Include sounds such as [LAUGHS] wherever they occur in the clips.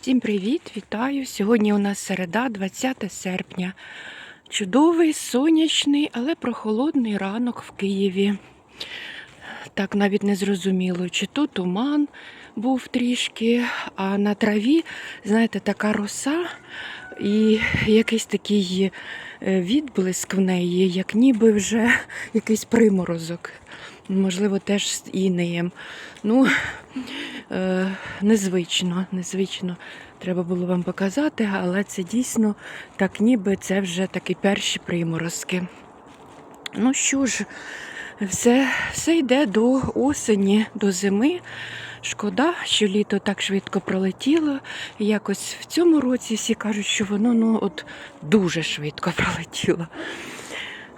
Всім привіт, вітаю! Сьогодні у нас середа, 20 серпня. Чудовий, сонячний, але прохолодний ранок в Києві. Так навіть не зрозуміло, чи то туман був трішки, а на траві, знаєте, така роса і якийсь такий е, відблиск в неї, як ніби вже якийсь приморозок. Можливо, теж з інеєм. Ну, е, незвично, незвично. Треба було вам показати, але це дійсно так, ніби це вже такі перші приморозки. Ну що ж, все, все йде до осені, до зими. Шкода, що літо так швидко пролетіло. І якось в цьому році всі кажуть, що воно ну, от дуже швидко пролетіло.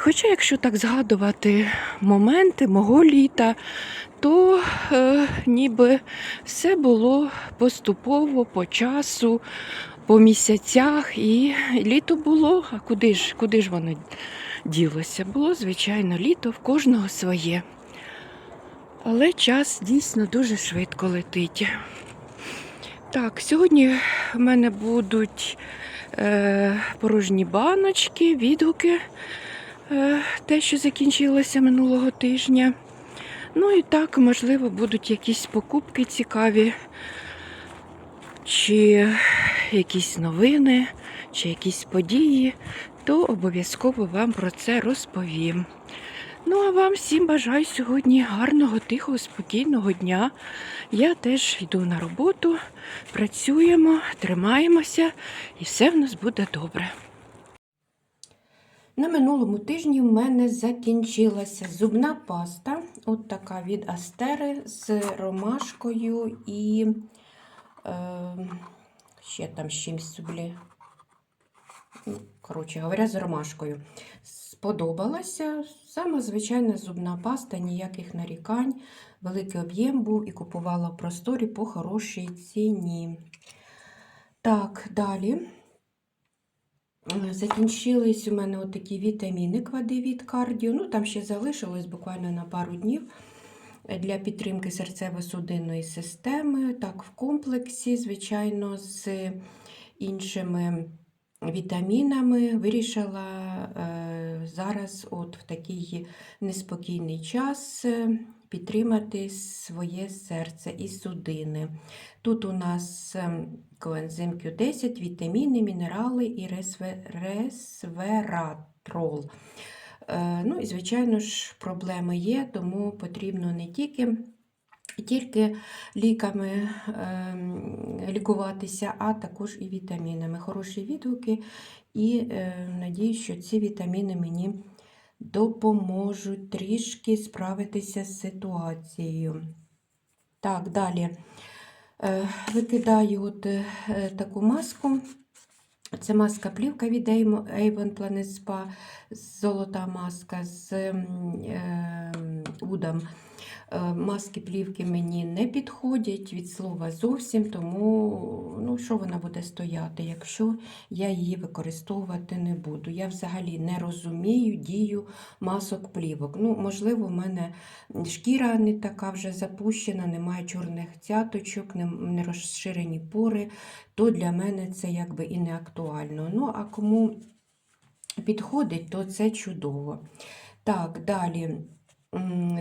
Хоча, якщо так згадувати моменти мого літа, то е, ніби все було поступово по часу, по місяцях, і літо було. А куди ж, куди ж воно ділося? Було, звичайно, літо в кожного своє. Але час дійсно дуже швидко летить. Так, сьогодні в мене будуть е, порожні баночки, відгуки, те, що закінчилося минулого тижня. Ну і так, можливо, будуть якісь покупки цікаві, чи якісь новини, чи якісь події, то обов'язково вам про це розповім. Ну, а вам всім бажаю сьогодні гарного, тихого, спокійного дня. Я теж йду на роботу, працюємо, тримаємося і все в нас буде добре. На минулому тижні в мене закінчилася зубна паста. От така від Астери з ромашкою і е, ще там з чимось. Ну, Коротше говоря, з ромашкою. Сподобалася. Саме звичайна зубна паста, ніяких нарікань. Великий об'єм був і купувала в просторі по хорошій ціні. Так, далі. Закінчились у мене отакі вітаміни квади від кардіо. Ну, там ще залишилось буквально на пару днів для підтримки серцево-судинної системи. Так, в комплексі, звичайно, з іншими вітамінами вирішила е, зараз, от в такий неспокійний час, е, підтримати своє серце і судини. Тут у нас ем, коензим Q10, вітаміни, мінерали і ресвератрол. Е, Ну і, звичайно ж, проблеми є, тому потрібно не тільки тільки ліками ем, лікуватися, а також і вітамінами. Хороші відгуки, і е, надію, що ці вітаміни мені допоможуть трішки справитися з ситуацією. Так, далі е, викидаю от е, таку маску. Це маска плівка від Avon Planet Spa, золота маска з е, удом. Е, Маски плівки мені не підходять від слова зовсім, тому ну, що вона буде стояти, якщо я її використовувати не буду. Я взагалі не розумію дію масок плівок. Ну, Можливо, в мене шкіра не така вже запущена, немає чорних цяточок, не розширені пори, то для мене це якби і не актуально. Ну, а кому підходить, то це чудово. Так, далі.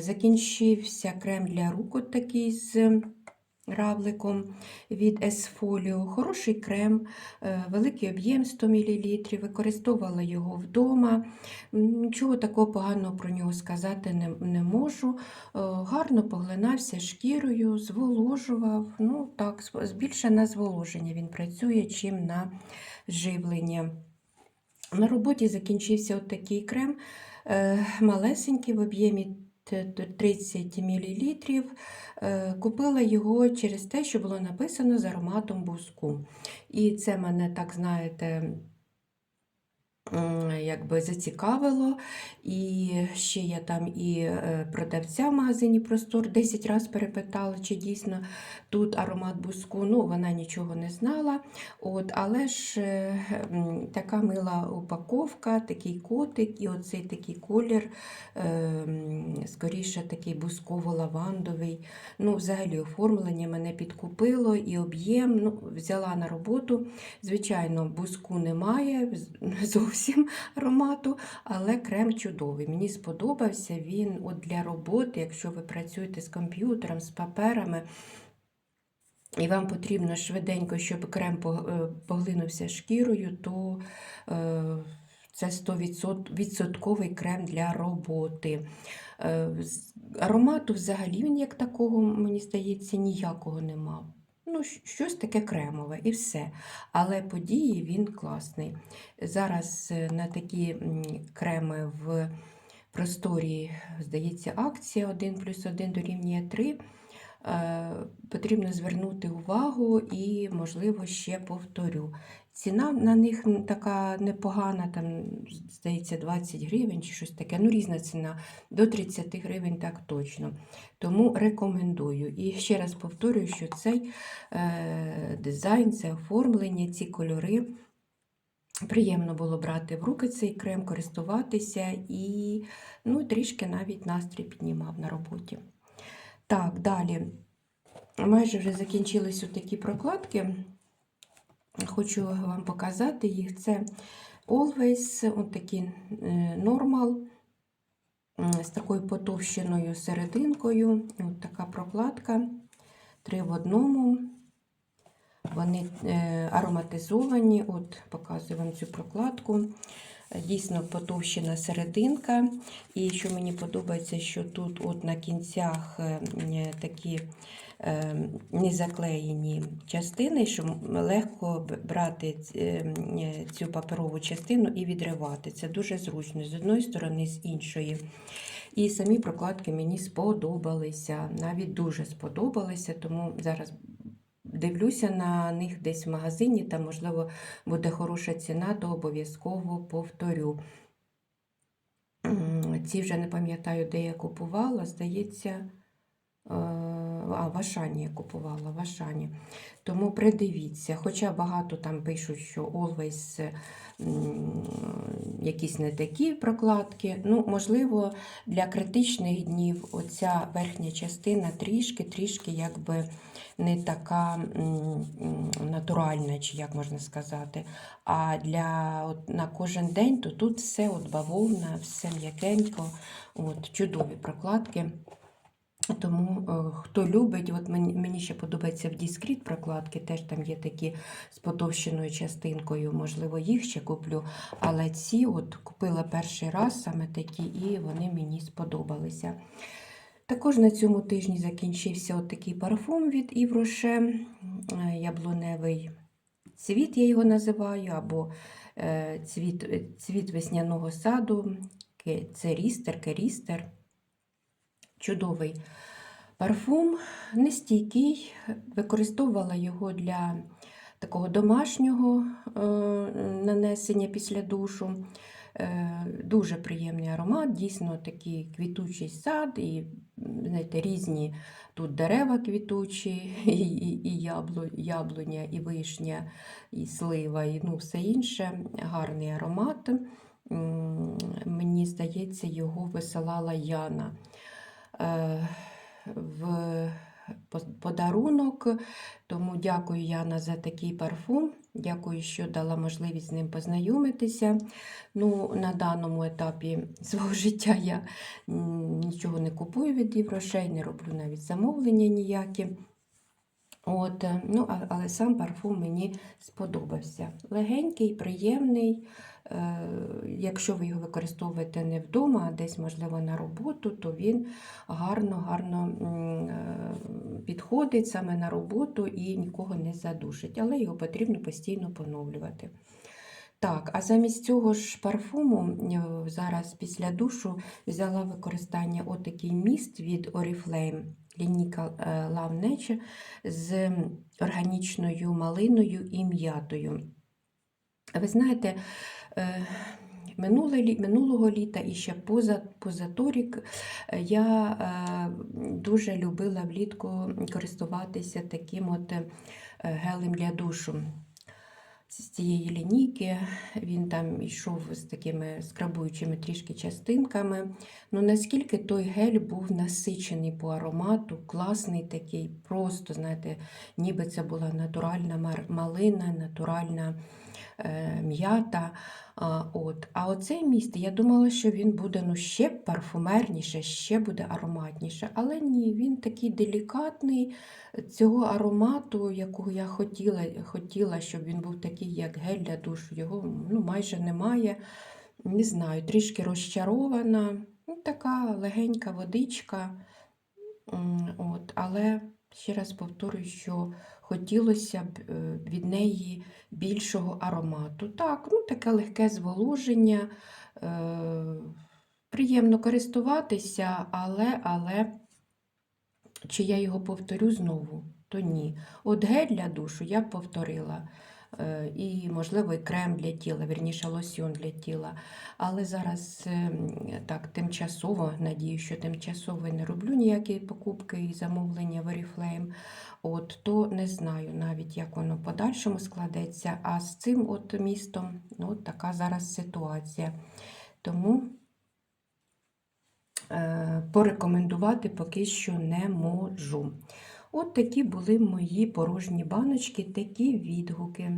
Закінчився крем для рук от такий з равликом від Esfolio. Хороший крем, е, великий об'єм 100 мл. Використовувала його вдома. Нічого такого поганого про нього сказати не, не можу. Е, гарно поглинався шкірою, зволожував. Ну так, Більше на зволоження він працює, чим на живлення. На роботі закінчився от такий крем. Е, малесенький в об'ємі 30 мл. Е, купила його через те, що було написано з ароматом буску. І це мене, так знаєте, якби зацікавило. І ще я там і е, продавця в магазині Простор 10 разів перепитала, чи дійсно тут аромат буску. Ну, вона нічого не знала. От, але ж е, така мила упаковка, такий котик, і оцей такий колір, е, скоріше такий бусково-лавандовий. Ну, взагалі, оформлення мене підкупило і об'єм. Ну, взяла на роботу. Звичайно, буску немає з- [LAUGHS] зовсім [LAUGHS] аромату, але крем чудовий. Мені сподобався він от для роботи, якщо ви працюєте з комп'ютером, з паперами. І вам потрібно швиденько, щоб крем е, поглинувся шкірою, то е, це 100% відсотковий крем для роботи. Е, Аромату взагалі він як такого, мені здається, ніякого не мав. Ну, щось таке кремове і все. Але події він класний. Зараз е, на такі креми в просторі, здається, акція 1 плюс 1 дорівнює 3. Е, Потрібно звернути увагу і, можливо, ще повторю. Ціна на них така непогана, там, здається, 20 гривень чи щось таке. Ну, різна ціна, до 30 гривень так точно. Тому рекомендую. І ще раз повторюю, що цей е, дизайн, це оформлення, ці кольори. Приємно було брати в руки цей крем, користуватися і ну, трішки навіть настрій піднімав на роботі. Так, далі. Майже вже закінчились такі прокладки. Хочу вам показати їх. Це Always, от такі е, Normal з такою потовщеною серединкою. От така прокладка. Три в одному. Вони е, ароматизовані. От показую вам цю прокладку. Дійсно потовщена серединка. І що мені подобається, що тут от на кінцях е, такі незаклеєні частини, що легко брати ц- е, м, е, цю паперову частину і відривати. Це дуже зручно з одної сторони, з іншої. І самі прокладки мені сподобалися, навіть дуже сподобалися, тому зараз дивлюся на них десь в магазині, там, можливо, буде хороша ціна, то обов'язково повторю. Ці вже не пам'ятаю, де я купувала, здається, е, а, в Ашані я купувала, в Ашані. Тому придивіться, хоча багато там пишуть, що Always якісь не такі прокладки. Ну, можливо, для критичних днів оця верхня частина трішки-трішки якби не така натуральна, чи як можна сказати. А для от, на кожен день, то тут все от бавовна, все м'якенько, чудові прокладки. Тому е, хто любить, от мені, ще подобається в Discreet прокладки, теж там є такі з потовщеною частинкою, можливо, їх ще куплю. Але ці от купила перший раз саме такі, і вони мені сподобалися. Також на цьому тижні закінчився от такий парфум від Rocher, е, яблуневий цвіт, я його називаю, або е, цвіт, цвіт весняного саду, це рістер, керістер. Чудовий парфум, нестійкий, використовувала його для такого домашнього е, нанесення після душу. Е, Дуже приємний аромат, дійсно такий квітучий сад, і знаєте, різні тут дерева квітучі, [LAUGHS] і, і, і яблу, яблуня, і вишня, і слива, і ну, все інше. Гарний аромат. Мені здається, його висилала Яна в подарунок. Тому дякую, Яна, за такий парфум. Дякую, що дала можливість з ним познайомитися. Ну, на даному етапі [LAUGHS] свого життя я нічого не купую від єврошей, не роблю навіть замовлення ніякі. От, е, ну, але сам парфум мені сподобався. Легенький, приємний. Е, Якщо ви його використовуєте не вдома, а десь, можливо, на роботу, то він гарно, гарно е, підходить саме на роботу і нікого не задушить. Але його потрібно постійно поновлювати. Так, а замість цього ж парфуму е, зараз після душу взяла використання отакий міст від Oriflame лінійка Love Nature з органічною малиною і м'ятою. Ви знаєте, минулого літа і ще поза, позаторік е, я е, дуже любила влітку користуватися таким от е, гелем для душу. З цієї лінійки він там йшов з такими скрабуючими трішки частинками. Ну наскільки той гель був насичений по аромату, класний такий, просто, знаєте, ніби це була натуральна малина, натуральна е, м'ята. А, от. а оцей міст, я думала, що він буде ну, ще парфумерніше, ще буде ароматніше. Але ні, він такий делікатний. Цього аромату, якого я хотіла, хотіла, щоб він був такий, як гель для душу, його ну, майже немає. Не знаю, трішки розчарована. Ну, така легенька водичка. От, але ще раз повторюю, що хотілося б е, від неї більшого аромату. Так, ну таке легке зволоження, е, приємно користуватися, але, але чи я його повторю знову, то ні. От гель для душу я повторила. Е, І, можливо, і крем для тіла, вірніше лосьон для тіла. Але зараз ем, так тимчасово, надію, що тимчасово не роблю ніякі покупки і замовлення в Oriflame. От, то не знаю навіть, як воно в подальшому складеться. А з цим от містом ну, от така зараз ситуація. Тому е, порекомендувати поки що не можу. От такі були мої порожні баночки, такі відгуки.